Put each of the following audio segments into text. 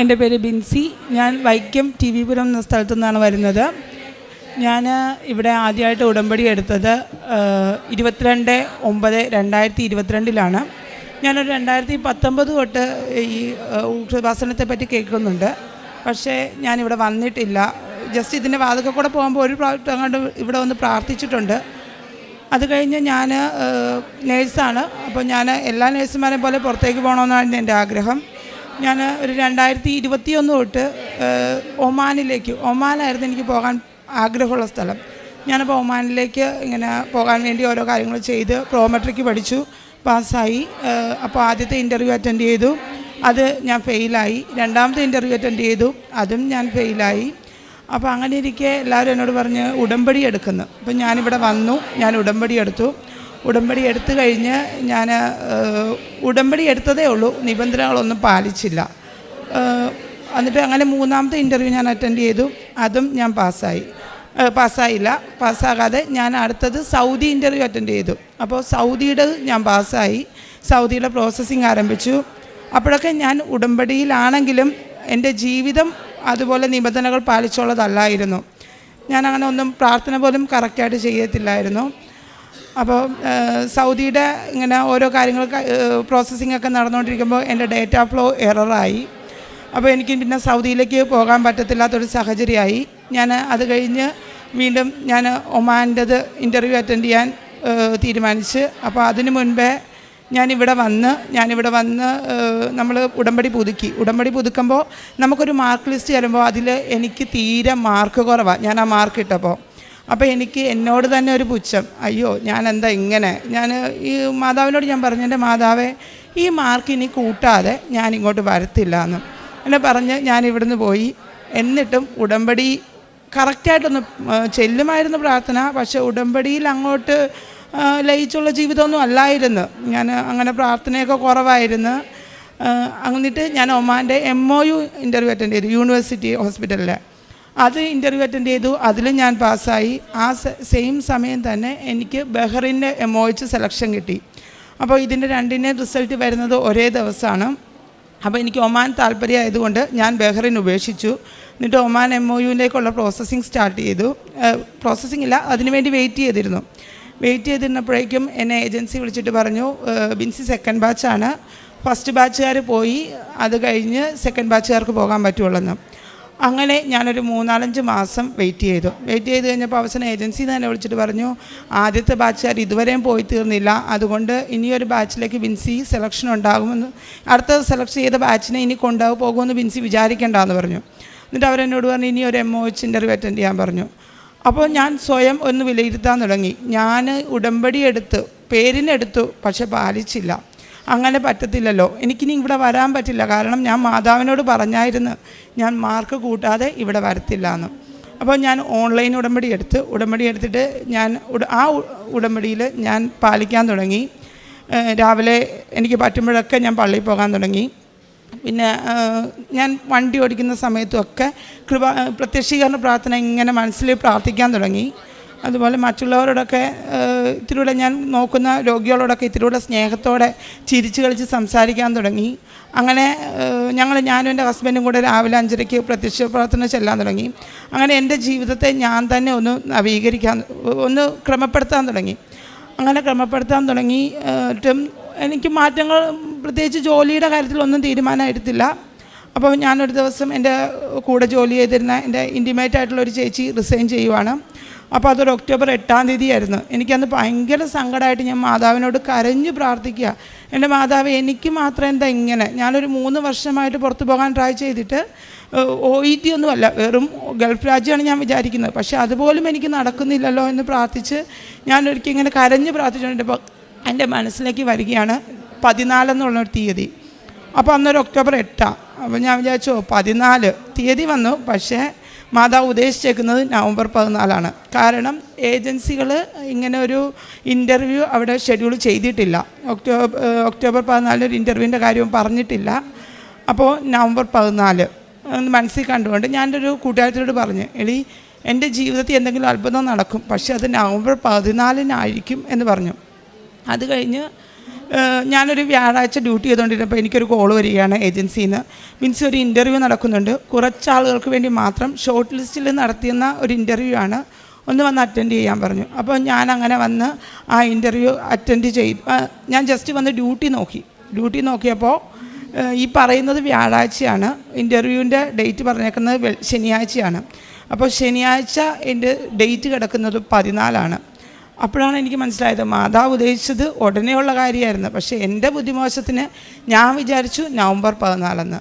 എന്റെ പേര് ബിൻസി. ഞാൻ വൈക്കം ടി വി പുരം എന്ന സ്ഥലത്തു നിന്നാണ് വരുന്നത്. ഞാൻ ഇവിടെ ആദ്യമായിട്ട് ഉടമ്പടി എടുത്തത് ഇരുപത്തിരണ്ട് ഒമ്പത് രണ്ടായിരത്തി ഇരുപത്തിരണ്ടിലാണ് ഞാനൊരു രണ്ടായിരത്തി പത്തൊമ്പത് തൊട്ട് ഈ ഏഹ്, പറ്റി കേൾക്കുന്നുണ്ട്. പക്ഷേ ഞാനിവിടെ വന്നിട്ടില്ല. ജസ്റ്റ് ഇതിന്റെ വാതൊക്കെ കൂടെ പോകുമ്പോൾ ഒരു പ്രാവശ്യം അങ്ങോട്ട് ഇവിടെ വന്ന് പ്രാർത്ഥിച്ചിട്ടുണ്ട്. അത് കഴിഞ്ഞ് ഞാൻ നേഴ്സാണ്. അപ്പോൾ ഞാൻ എല്ലാ നേഴ്സുമാരെ പോലെ പുറത്തേക്ക് പോകണമെന്നാണ് എന്റെ ആഗ്രഹം. ഞാൻ ഒരു രണ്ടായിരത്തി ഇരുപത്തിയൊന്ന് തൊട്ട് ഒമാനിലേക്ക് ഒമാനായിരുന്നു എനിക്ക് പോകാൻ ആഗ്രഹമുള്ള സ്ഥലം. ഞാനപ്പോൾ ഒമാനിലേക്ക് ഇങ്ങനെ പോകാൻ വേണ്ടി ഓരോ കാര്യങ്ങൾ ചെയ്ത് പ്രോമെട്രിക്ക് പഠിച്ചു പാസ്സായി. അപ്പോൾ ആദ്യത്തെ ഇന്റർവ്യൂ അറ്റൻഡ് ചെയ്തു. അത് ഞാൻ ഫെയിലായി. രണ്ടാമത്തെ ഇന്റർവ്യൂ അറ്റൻഡ് ചെയ്തു. അതും ഞാൻ ഫെയിലായി. അപ്പോൾ അങ്ങനെ ഇരിക്കെ എല്ലാവരും എന്നോട് പറഞ്ഞ് ഉടമ്പടി എടുക്കുന്നു. അപ്പം ഞാനിവിടെ വന്നു. ഞാൻ ഉടമ്പടി എടുത്തു. ഉടമ്പടി എടുത്തു കഴിഞ്ഞ് ഞാൻ ഉടമ്പടി എടുത്തതേ ഉള്ളൂ. നിബന്ധനകളൊന്നും പാലിച്ചില്ല. എന്നിട്ട് അങ്ങനെ മൂന്നാമത്തെ ഇന്റർവ്യൂ ഞാൻ അറ്റൻഡ് ചെയ്തു. അതും ഞാൻ പാസ്സായി. പാസ്സായില്ല. പാസ്സാകാതെ ഞാൻ അടുത്തത് സൗദി ഇന്റർവ്യൂ അറ്റൻഡ് ചെയ്തു. അപ്പോൾ സൗദിയുടെ ഞാൻ പാസ്സായി. സൗദിയുടെ പ്രോസസ്സിങ് ആരംഭിച്ചു. അപ്പോഴൊക്കെ ഞാൻ ഉടമ്പടിയിലാണെങ്കിലും എന്റെ ജീവിതം അതുപോലെ നിബന്ധനകൾ പാലിച്ചുള്ളതല്ലായിരുന്നു. ഞാൻ അങ്ങനെ ഒന്നും പ്രാർത്ഥന പോലും കറക്റ്റായിട്ട് ചെയ്യത്തില്ലായിരുന്നു. അപ്പോൾ സൗദിയുടെ ഇങ്ങനെ ഓരോ കാര്യങ്ങൾ പ്രോസസ്സിംഗ് ഒക്കെ നടന്നുകൊണ്ടിരിക്കുമ്പോൾ എന്റെ ഡേറ്റ ഫ്ലോ എററായി അപ്പോൾ എനിക്ക് പിന്നെ സൗദിയിലേക്ക് പോകാൻ പറ്റത്തില്ലാത്തൊരു സാഹചര്യമായി. ഞാൻ അത് കഴിഞ്ഞ് വീണ്ടും ഞാൻ ഒമാന്റെത് ഇന്റർവ്യൂ അറ്റൻഡ് ചെയ്യാൻ തീരുമാനിച്ച്. അപ്പോൾ അതിനു മുൻപേ ഞാനിവിടെ വന്ന് ഞാനിവിടെ വന്ന് നമ്മൾ ഉടമ്പടി പുതുക്കി. ഉടമ്പടി പുതുക്കുമ്പോൾ നമുക്കൊരു മാർക്ക് ലിസ്റ്റ് തരുമ്പോൾ അതിൽ എനിക്ക് തീരെ മാർക്ക് കുറവാണ്. ഞാൻ ആ മാർക്ക് ഇട്ടപ്പോൾ. അപ്പോൾ എനിക്ക് എന്നോട് തന്നെ ഒരു പുച്ഛം. അയ്യോ ഞാൻ എന്താ ഇങ്ങനെ? ഞാൻ ഈ മാതാവിനോട് ഞാൻ പറഞ്ഞു എന്റെ മാതാവേ ഈ മാർക്ക് ഇനി കൂട്ടാതെ ഞാൻ ഇങ്ങോട്ട് വരത്തില്ല എന്ന്. എന്നെ പറഞ്ഞ് ഞാൻ ഇവിടുന്ന് പോയി. എന്നിട്ടും ഉടമ്പടി കറക്റ്റായിട്ടൊന്ന് ചെല്ലുമായിരുന്നു പ്രാർത്ഥന. പക്ഷേ ഉടമ്പടിയിൽ അങ്ങോട്ട് ലയിച്ചുള്ള ജീവിതമൊന്നും അല്ലായിരുന്നു. ഞാൻ അങ്ങനെ പ്രാർത്ഥനയൊക്കെ കുറവായിരുന്നു. എന്നിട്ട് ഞാൻ ഒമാന്റെ M O U interview attend ചെയ്തു യൂണിവേഴ്സിറ്റി ഹോസ്പിറ്റലിൽ അത് ഇന്റർവ്യൂ അറ്റൻഡ് ചെയ്തു. അതിലും ഞാൻ പാസ്സായി ആ സെയിം സമയം തന്നെ എനിക്ക് ബഹ്റിന്റെ എം ഒച്ച് സെലക്ഷൻ കിട്ടി. അപ്പോൾ ഇതിന്റെ രണ്ടിന്റെയും റിസൾട്ട് വരുന്നത് ഒരേ ദിവസമാണ് അപ്പോൾ എനിക്ക് ഒമാൻ താല്പര്യമായതുകൊണ്ട് ഞാൻ ബഹ്റിൻ ഉപേക്ഷിച്ചു. എന്നിട്ട് ഒമാൻ എം ഒ യുവിലേക്കുള്ള പ്രോസസ്സിങ് സ്റ്റാർട്ട് ചെയ്തു. പ്രോസസ്സിംഗ് ഇല്ല അതിനുവേണ്ടി വെയിറ്റ് ചെയ്തിരുന്നു. വെയിറ്റ് ചെയ്തിരുന്നപ്പോഴേക്കും എന്നെ ഏജൻസി വിളിച്ചിട്ട് പറഞ്ഞു "ഏഹ്, ബിൻസി സെക്കൻഡ് ബാച്ചാണ് ഫസ്റ്റ് ബാച്ചുകാർ പോയി. അത് കഴിഞ്ഞ് സെക്കൻഡ് ബാച്ചുകാർക്ക് പോകാൻ പറ്റുള്ളൂ അങ്ങനെ ഞാനൊരു മൂന്നാലഞ്ച് മാസം വെയിറ്റ് ചെയ്തു. വെയിറ്റ് ചെയ്ത് കഴിഞ്ഞപ്പോൾ അവസാനം ഏജൻസി തന്നെ വിളിച്ചിട്ട് പറഞ്ഞു ആദ്യത്തെ ബാച്ചുകാർ ഇതുവരെയും പോയി തീർന്നില്ല. അതുകൊണ്ട് ഇനിയൊരു ബാച്ചിലേക്ക് ബിൻസി സെലക്ഷൻ ഉണ്ടാകുമെന്ന്. അടുത്ത സെലക്ട് ചെയ്ത ബാച്ചിനെ ഇനി കൊണ്ടുപോകും പോകുമെന്ന് ബിൻസി വിചാരിക്കേണ്ടെന്ന് പറഞ്ഞു. എന്നിട്ട് അവരെന്നോട് പറഞ്ഞു ഇനി ഒരു M O H interview attend ചെയ്യാൻ പറഞ്ഞു. അപ്പോൾ ഞാൻ സ്വയം ഒന്ന് വിലയിരുത്താൻ തുടങ്ങി. ഞാൻ ഉടമ്പടി എടുത്ത് പേരിനെടുത്തു പക്ഷെ പാലിച്ചില്ല. അങ്ങനെ പറ്റത്തില്ലല്ലോ. എനിക്കിനി ഇവിടെ വരാൻ പറ്റില്ല. കാരണം ഞാൻ മാതാവിനോട് പറഞ്ഞായിരുന്നു. ഞാൻ മാർക്ക് കൂട്ടാതെ ഇവിടെ വരത്തില്ല എന്ന്. അപ്പോൾ ഞാൻ ഓൺലൈൻ ഉടമ്പടി എടുത്ത് ഉടമ്പടി എടുത്തിട്ട് ഞാൻ ആ ഉടമ്പടിയിൽ ഞാൻ പാലിക്കാൻ തുടങ്ങി. രാവിലെ എനിക്ക് പറ്റുമ്പോഴൊക്കെ ഞാൻ പള്ളിയിൽ പോകാൻ തുടങ്ങി. പിന്നെ ഞാൻ വണ്ടി ഓടിക്കുന്ന സമയത്തുമൊക്കെ കൃപ പ്രത്യക്ഷീകരണ പ്രാർത്ഥന ഇങ്ങനെ മനസ്സിൽ പ്രാർത്ഥിക്കാൻ തുടങ്ങി. അതുപോലെ മറ്റുള്ളവരോടൊക്കെ ഇതിലൂടെ ഞാൻ നോക്കുന്ന രോഗികളോടൊക്കെ ഇത്തിരിയൂടെ സ്നേഹത്തോടെ ചിരിച്ചു കളിച്ച് സംസാരിക്കാൻ തുടങ്ങി. അങ്ങനെ ഞങ്ങൾ ഞാനും എന്റെ ഹസ്ബൻഡും കൂടെ രാവിലെ അഞ്ചരയ്ക്ക് പ്രത്യക്ഷ പ്രാർത്ഥന ചെല്ലാൻ തുടങ്ങി. അങ്ങനെ എന്റെ ജീവിതത്തെ ഞാൻ തന്നെ ഒന്ന് നവീകരിക്കാൻ ഒന്ന് ക്രമപ്പെടുത്താൻ തുടങ്ങി. അങ്ങനെ ക്രമപ്പെടുത്താൻ തുടങ്ങി ഏറ്റും എനിക്ക് മാറ്റങ്ങൾ പ്രത്യേകിച്ച് ജോലിയുടെ കാര്യത്തിലൊന്നും തീരുമാനമായിട്ടില്ല. അപ്പോൾ ഞാനൊരു ദിവസം എന്റെ കൂടെ ജോലി ചെയ്തിരുന്ന എന്റെ ഇന്റിമേറ്റ് ആയിട്ടുള്ള ഒരു ചേച്ചി റിസൈൻ ചെയ്യുവാണ്. അപ്പോൾ അതൊരു ഒക്ടോബർ എട്ടാം തീയതി ആയിരുന്നു എനിക്കന്ന് ഭയങ്കര സങ്കടമായിട്ട് ഞാൻ മാതാവിനോട് കരഞ്ഞു പ്രാർത്ഥിക്കുക. എന്റെ മാതാവ് എനിക്ക് മാത്രം എന്താ ഇങ്ങനെ? ഞാനൊരു മൂന്ന് വർഷമായിട്ട് പുറത്തു പോകാൻ ട്രൈ ചെയ്തിട്ട് ഒ ഇ ടി ഒന്നുമല്ല വെറും ഗൾഫ് രാജ്യമാണ് ഞാൻ വിചാരിക്കുന്നത്. പക്ഷേ അതുപോലും എനിക്ക് നടക്കുന്നില്ലല്ലോ എന്ന് പ്രാർത്ഥിച്ച് ഞാനൊരിക്കൽ ഇങ്ങനെ കരഞ്ഞ് പ്രാർത്ഥിച്ചുകൊണ്ട് എന്റെ മനസ്സിലേക്ക് വരികയാണ് പതിനാലെന്നുള്ളൊരു തീയതി. അപ്പോൾ അന്നൊരു ഒക്ടോബർ എട്ടാണ് അപ്പോൾ ഞാൻ വിചാരിച്ചു "ഓ, പതിനാല്. തീയതി വന്നു. പക്ഷേ മാതാവ് ഉദ്ദേശിച്ചേക്കുന്നത് നവംബർ പതിനാലാണ്. കാരണം ഏജൻസികൾ ഇങ്ങനെ ഒരു ഇന്റർവ്യൂ അവിടെ ഷെഡ്യൂൾ ചെയ്തിട്ടില്ല. ഒക്ടോബർ ഒക്ടോബർ പതിനാലിന് ഒരു ഇന്റർവ്യൂവിന്റെ കാര്യവും പറഞ്ഞിട്ടില്ല. അപ്പോൾ നവംബർ പതിനാല് മനസ്സിൽ കണ്ടുകൊണ്ട് ഞാനൊരു ഒരു കൂട്ടുകാരത്തിനോട് പറഞ്ഞു എടി എന്റെ ജീവിതത്തിൽ എന്തെങ്കിലും അത്ഭുതം നടക്കും പക്ഷേ അത് നവംബർ പതിനാലിനായിരിക്കും എന്ന് പറഞ്ഞു. അത് കഴിഞ്ഞ് ഞാനൊരു വ്യാഴാഴ്ച ഡ്യൂട്ടി ചെയ്തുകൊണ്ടിരുന്നപ്പോൾ എനിക്കൊരു കോൾ വരികയാണ് ഏജൻസിയിൽ നിന്ന് മീൻസ് ഒരു ഇന്റർവ്യൂ നടക്കുന്നുണ്ട്. കുറച്ച് ആളുകൾക്ക് വേണ്ടി മാത്രം ഷോർട്ട് ലിസ്റ്റിൽ നടത്തുന്ന ഒരു ഇന്റർവ്യൂ ആണ്. ഒന്ന് വന്ന് അറ്റൻഡ് ചെയ്യാൻ പറഞ്ഞു. അപ്പോൾ ഞാൻ അങ്ങനെ വന്ന് ആ ഇന്റർവ്യൂ അറ്റൻഡ് ചെയ്തു ഞാൻ ജസ്റ്റ് വന്ന് ഡ്യൂട്ടി നോക്കി. ഡ്യൂട്ടി നോക്കിയപ്പോൾ ഈ പറയുന്നത് വ്യാഴാഴ്ചയാണ്. ഇന്റർവ്യൂവിന്റെ ഡേറ്റ് പറഞ്ഞേക്കുന്നത് ശനിയാഴ്ചയാണ്. അപ്പോൾ ശനിയാഴ്ച എന്റെ ഡേറ്റ് കിടക്കുന്നത് പതിനാലാണ്. അപ്പോഴാണ് എനിക്ക് മനസ്സിലായത് മാതാവ് ഉദ്ദേശിച്ചത് ഉടനെയുള്ള കാര്യമായിരുന്നു. പക്ഷേ എന്റെ ബുദ്ധിമോശത്തിന് ഞാൻ വിചാരിച്ചു നവംബർ പതിനാലെന്ന്.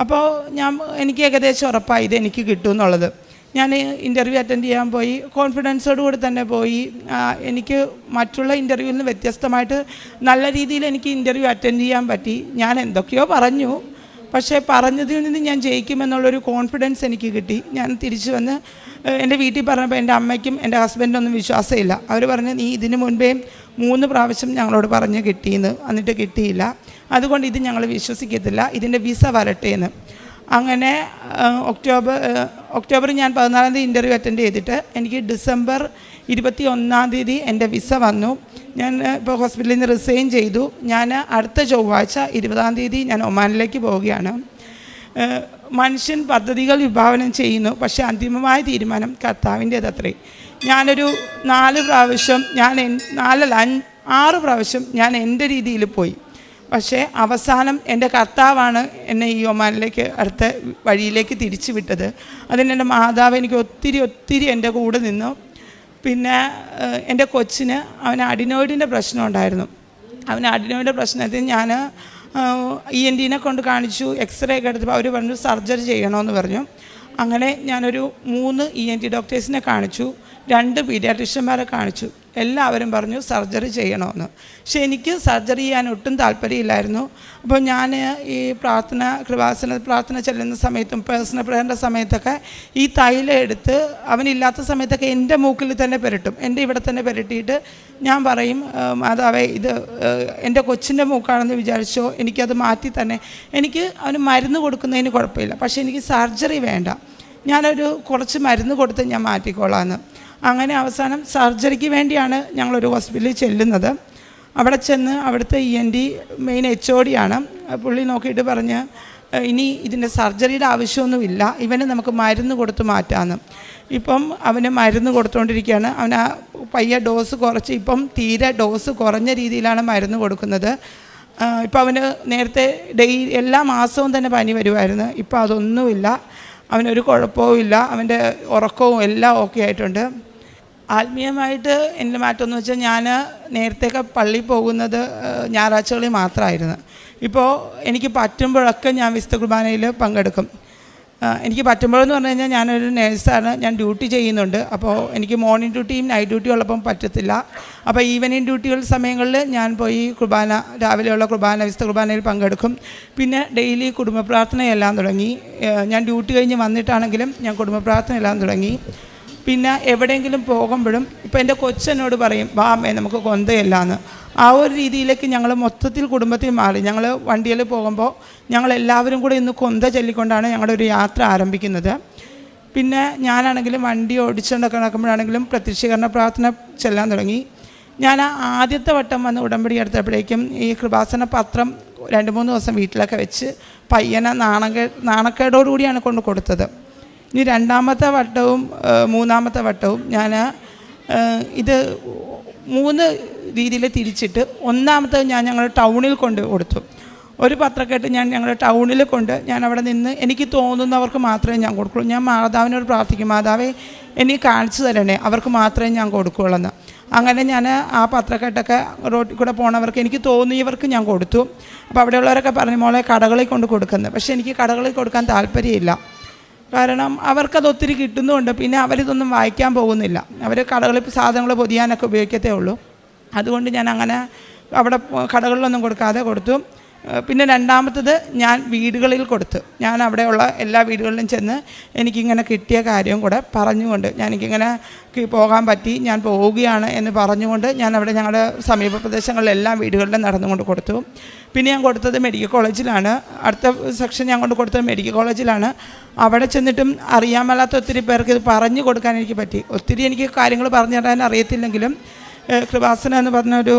അപ്പോൾ ഞാൻ എനിക്ക് ഏകദേശം ഉറപ്പായി ഇത് എനിക്ക് കിട്ടും എന്നുള്ളത്. ഞാൻ ഇന്റർവ്യൂ അറ്റൻഡ് ചെയ്യാൻ പോയി. കോൺഫിഡൻസോട് കൂടി തന്നെ പോയി. എനിക്ക് മറ്റുള്ള ഇന്റർവ്യൂവിൽ നിന്ന് വ്യത്യസ്തമായിട്ട് നല്ല രീതിയിൽ എനിക്ക് ഇന്റർവ്യൂ അറ്റൻഡ് ചെയ്യാൻ പറ്റി. ഞാൻ എന്തൊക്കെയോ പറഞ്ഞു. പക്ഷേ പറഞ്ഞതിൽ നിന്ന് ഞാൻ ജയിക്കുമെന്നുള്ളൊരു കോൺഫിഡൻസ് എനിക്ക് കിട്ടി. ഞാൻ തിരിച്ചു വന്ന് എന്റെ വീട്ടിൽ പറഞ്ഞപ്പോൾ എന്റെ അമ്മയ്ക്കും എന്റെ ഹസ്ബൻഡിനൊന്നും വിശ്വാസമില്ല. അവർ പറഞ്ഞു നീ ഇതിനു മുൻപേ മൂന്ന് പ്രാവശ്യം ഞങ്ങളോട് പറഞ്ഞ് കിട്ടിയെന്ന്. എന്നിട്ട് കിട്ടിയില്ല. അതുകൊണ്ട് ഇത് ഞങ്ങൾ വിശ്വസിക്കത്തില്ല. ഇതിന്റെ വിസ വരട്ടെ എന്ന് അങ്ങനെ ഒക്ടോബർ ഒക്ടോബർ ഞാൻ പതിനാലാം തീയതി ഇന്റർവ്യൂ അറ്റൻഡ് ചെയ്തിട്ട് എനിക്ക് ഡിസംബർ ഇരുപത്തി ഒന്നാം തീയതി എന്റെ വിസ വന്നു. ഞാൻ ഇപ്പോൾ ഹോസ്പിറ്റലിൽ നിന്ന് റിസൈൻ ചെയ്തു. ഞാൻ അടുത്ത ചൊവ്വാഴ്ച ഇരുപതാം തീയതി ഞാൻ ഒമാനിലേക്ക് പോവുകയാണ്. മനുഷ്യൻ പദ്ധതികൾ വിഭാവനം ചെയ്യുന്നു പക്ഷേ അന്തിമമായ തീരുമാനം കർത്താവിന്റേതത്രേ ഞാനൊരു നാല് പ്രാവശ്യം ഞാൻ നാലല്ല ആറ് പ്രാവശ്യം ഞാൻ എന്റെ രീതിയിൽ പോയി. പക്ഷേ അവസാനം എന്റെ കർത്താവാണ് എന്നെ ഈ ഒമാനിലേക്ക് അടുത്ത വഴിയിലേക്ക് തിരിച്ചു വിട്ടത്. അതിന് എന്റെ മാതാവ് എനിക്ക് ഒത്തിരി ഒത്തിരി എന്റെ കൂടെ നിന്നു. പിന്നെ എന്റെ കൊച്ചിന് അവന് അഡിനോയിഡിന്റെ പ്രശ്നം ഉണ്ടായിരുന്നു. അവന് അഡിനോയിഡിന്റെ പ്രശ്നത്തിൽ ഞാൻ ഇ എൻ ഡിനെ കൊണ്ട് കാണിച്ചു എക്സ്റേ ഒക്കെ എടുത്തപ്പോൾ അവർ പറഞ്ഞു സർജറി ചെയ്യണമെന്ന് പറഞ്ഞു. അങ്ങനെ ഞാനൊരു മൂന്ന് ഇ എൻ ടി ഡോക്ടേഴ്സിനെ കാണിച്ചു. രണ്ട് പീഡിയാട്രിഷ്യന്മാരെ കാണിച്ചു. എല്ലാവരും പറഞ്ഞു സർജറി ചെയ്യണമെന്ന് പക്ഷെ എനിക്ക് സർജറി ചെയ്യാൻ ഒട്ടും താല്പര്യമില്ലായിരുന്നു. അപ്പോൾ ഞാൻ ഈ പ്രാർത്ഥന കൃപാസന പ്രാർത്ഥന ചെല്ലുന്ന സമയത്തും പേഴ്സണൽ പ്രേയറിന്റെ സമയത്തൊക്കെ ഈ തൈല എടുത്ത് അവനില്ലാത്ത സമയത്തൊക്കെ എന്റെ മൂക്കിൽ തന്നെ പുരട്ടും. എന്റെ ഇവിടെ തന്നെ പുരട്ടിയിട്ട് ഞാൻ പറയും "ഏഹ്, മാതാവേ ഇത് എന്റെ കൊച്ചിന്റെ മൂക്കാണെന്ന് വിചാരിച്ചോ? എനിക്കത് മാറ്റി തന്നെ. എനിക്ക് അവന് മരുന്ന് കൊടുക്കുന്നതിന് കുഴപ്പമില്ല. പക്ഷേ എനിക്ക് സർജറി വേണ്ട. ഞാനൊരു കുറച്ച് മരുന്ന് കൊടുത്ത് ഞാൻ മാറ്റിക്കോളാമെന്ന് അങ്ങനെ അവസാനം സർജറിക്ക് വേണ്ടിയാണ് ഞങ്ങളൊരു ഹോസ്പിറ്റലിൽ ചെല്ലുന്നത്. അവിടെ ചെന്ന് അവിടുത്തെ E N D main H O ഡിയാണ് പുള്ളി നോക്കിയിട്ട് പറഞ്ഞ് ഇനി ഇതിന്റെ സർജറിയുടെ ആവശ്യമൊന്നുമില്ല. ഇവന് നമുക്ക് മരുന്ന് കൊടുത്ത് മാറ്റാമെന്ന് ഇപ്പം അവന് മരുന്ന് കൊടുത്തുകൊണ്ടിരിക്കുകയാണ് അവന് ആ പയ്യ ഡോസ് കുറച്ച് ഇപ്പം തീരെ ഡോസ് കുറഞ്ഞ രീതിയിലാണ് മരുന്ന് കൊടുക്കുന്നത്. ഇപ്പം അവന് നേരത്തെ ഡെയ് എല്ലാ മാസവും തന്നെ പനി വരുമായിരുന്നു ഇപ്പം അതൊന്നുമില്ല. അവനൊരു കുഴപ്പവും ഇല്ല അവന്റെ ഉറക്കവും എല്ലാം ഓക്കെ ആയിട്ടുണ്ട്. ആത്മീയമായിട്ട് എന്റെ മാറ്റം എന്ന് വെച്ചാൽ ഞാൻ നേരത്തെയൊക്കെ പള്ളിയിൽ പോകുന്നത് ഞായറാഴ്ചകളിൽ മാത്രമായിരുന്നു. ഇപ്പോൾ എനിക്ക് പറ്റുമ്പോഴൊക്കെ ഞാൻ വിശുദ്ധ കുർബാനയിൽ പങ്കെടുക്കും. എനിക്ക് പറ്റുമ്പോഴെന്ന് പറഞ്ഞു കഴിഞ്ഞാൽ ഞാനൊരു നേഴ്സാണ് ഞാൻ ഡ്യൂട്ടി ചെയ്യുന്നുണ്ട്. അപ്പോൾ എനിക്ക് മോർണിംഗ് ഡ്യൂട്ടിയും നൈറ്റ് ഡ്യൂട്ടിയും ഉള്ളപ്പം പറ്റത്തില്ല. അപ്പോൾ ഈവനിങ് ഡ്യൂട്ടികൾ സമയങ്ങളിൽ ഞാൻ പോയി കുർബാന രാവിലെയുള്ള കുർബാന വിശുദ്ധ കുർബാനയിൽ പങ്കെടുക്കും. പിന്നെ ഡെയിലി കുടുംബ പ്രാർത്ഥനയെല്ലാം തുടങ്ങി ഞാൻ ഡ്യൂട്ടി കഴിഞ്ഞ് വന്നിട്ടാണെങ്കിലും ഞാൻ കുടുംബ പ്രാർത്ഥനയെല്ലാം തുടങ്ങി. പിന്നെ എവിടെയെങ്കിലും പോകുമ്പോഴും ഇപ്പോൾ എന്റെ കൊച്ചനോട് പറയും വാ അമ്മേ നമുക്ക് കൊന്തയല്ലാന്ന്. ആ ഒരു രീതിയിലേക്ക് ഞങ്ങൾ മൊത്തത്തിൽ കുടുംബത്തിൽ മാറി. ഞങ്ങൾ വണ്ടിയിൽ പോകുമ്പോൾ ഞങ്ങൾ എല്ലാവരും കൂടെ ഇന്ന് കൊന്ത ചൊല്ലിക്കൊണ്ടാണ് ഞങ്ങളുടെ ഒരു യാത്ര ആരംഭിക്കുന്നത്. പിന്നെ ഞാനാണെങ്കിലും വണ്ടി ഓടിച്ചുകൊണ്ടൊക്കെ നടക്കുമ്പോഴാണെങ്കിലും പ്രത്യക്ഷീകരണ പ്രാർത്ഥന ചെല്ലാൻ തുടങ്ങി. ഞാൻ ആ ആദ്യത്തെ വട്ടം വന്ന് ഉടമ്പടി എടുത്തപ്പോഴേക്കും ഈ കൃപാസന പത്രം രണ്ട് മൂന്ന് ദിവസം വീട്ടിലൊക്കെ വെച്ച് പയ്യനെ നാണകേ നാണക്കേടോടുകൂടിയാണ് കൊണ്ട് കൊടുത്തത്. ഇനി രണ്ടാമത്തെ വട്ടവും മൂന്നാമത്തെ വട്ടവും ഞാൻ ഇത് മൂന്ന് രീതിയിൽ തിരിച്ചിട്ട് ഒന്നാമത്തെ ഞാൻ ഞങ്ങൾ ടൗണിൽ കൊണ്ട് കൊടുത്തു. ഒരു പത്രക്കെട്ട് ഞാൻ ഞങ്ങളുടെ ടൗണിൽ കൊണ്ട് ഞാൻ അവിടെ നിന്ന് എനിക്ക് തോന്നുന്നവർക്ക് മാത്രമേ ഞാൻ കൊടുക്കുള്ളൂ. ഞാൻ മാതാവിനോട് പ്രാർത്ഥിക്കും മാതാവേ എനിക്ക് കാണിച്ചു തരണേ അവർക്ക് മാത്രമേ ഞാൻ കൊടുക്കുകയുള്ളൂ അങ്ങനെ ഞാൻ ആ പത്രക്കെട്ടൊക്കെ റോട്ടിൽ കൂടെ പോണവർക്ക് എനിക്ക് തോന്നിയവർക്ക് ഞാൻ കൊടുത്തു. അപ്പോൾ അവിടെയുള്ളവരൊക്കെ പറഞ്ഞു മോളെ കടകളിൽ കൊണ്ട് കൊടുക്കുന്നത് പക്ഷേ എനിക്ക് കടകളിൽ കൊടുക്കാൻ താല്പര്യമില്ല. കാരണം അവർക്കത് ഒത്തിരി കിട്ടുന്നുണ്ട്. പിന്നെ അവരിതൊന്നും വായിക്കാൻ പോകുന്നില്ല. അവർ കടകളിൽ സാധനങ്ങൾ പൊതിയാനൊക്കെ ഉപയോഗിക്കത്തേ ഉള്ളൂ. അതുകൊണ്ട് ഞാൻ അങ്ങനെ അവിടെ കടകളിലൊന്നും കൊടുക്കാതെ കൊടുത്തു. പിന്നെ രണ്ടാമത്തത് ഞാൻ വീടുകളിൽ കൊടുത്തു. ഞാൻ അവിടെയുള്ള എല്ലാ വീടുകളിലും ചെന്ന് എനിക്കിങ്ങനെ കിട്ടിയ കാര്യം കൂടെ പറഞ്ഞുകൊണ്ട് ക്ക് പോകാൻ പറ്റി ഞാൻ പോവുകയാണ് എന്ന് പറഞ്ഞുകൊണ്ട് ഞാൻ അവിടെ ഞങ്ങളുടെ സമീപ പ്രദേശങ്ങളിലെല്ലാം വീടുകളിലും നടന്നുകൊണ്ട് കൊടുത്തു. പിന്നെ ഞാൻ കൊടുത്തത് മെഡിക്കൽ കോളേജിലാണ്. അടുത്ത സെക്ഷൻ ഞാൻ കൊണ്ട് കൊടുത്തത് മെഡിക്കൽ കോളേജിലാണ്. അവിടെ ചെന്നിട്ടും അറിയാൻ മേലാത്ത ഒത്തിരി പേർക്ക് ഇത് പറഞ്ഞു കൊടുക്കാൻ എനിക്ക് പറ്റി. ഒത്തിരി എനിക്ക് കാര്യങ്ങൾ പറഞ്ഞു തരാൻ അറിയത്തില്ലെങ്കിലും കൃപാസന എന്ന് പറഞ്ഞൊരു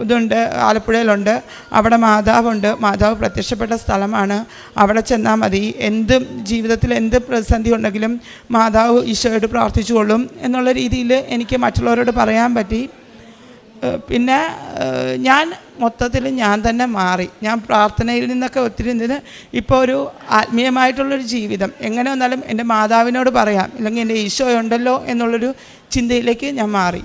ഇതുണ്ട് ആലപ്പുഴയിലുണ്ട്. അവിടെ മാതാവുണ്ട്. മാതാവ് പ്രത്യക്ഷപ്പെട്ട സ്ഥലമാണ്. അവിടെ ചെന്നാൽ മതി. എന്ത് ജീവിതത്തിൽ എന്ത് പ്രതിസന്ധി ഉണ്ടെങ്കിലും മാതാവ് ഈശോയോട് പ്രാർത്ഥിച്ചുകൊള്ളും എന്നുള്ള രീതിയിൽ എനിക്ക് മറ്റുള്ളവരോട് പറയാൻ പറ്റി. പിന്നെ ഞാൻ മൊത്തത്തിൽ ഞാൻ തന്നെ മാറി. ഞാൻ പ്രാർത്ഥനയിൽ നിന്നൊക്കെ ഒത്തിരി നിന്ന് ഇപ്പോൾ ഒരു ആത്മീയമായിട്ടുള്ളൊരു ജീവിതം. എങ്ങനെ വന്നാലും എന്റെ മാതാവിനോട് പറയാം. അല്ലെങ്കിൽ എന്റെ ഈശോ ഉണ്ടല്ലോ എന്നുള്ളൊരു ചിന്തയിലേക്ക് ഞാൻ മാറി.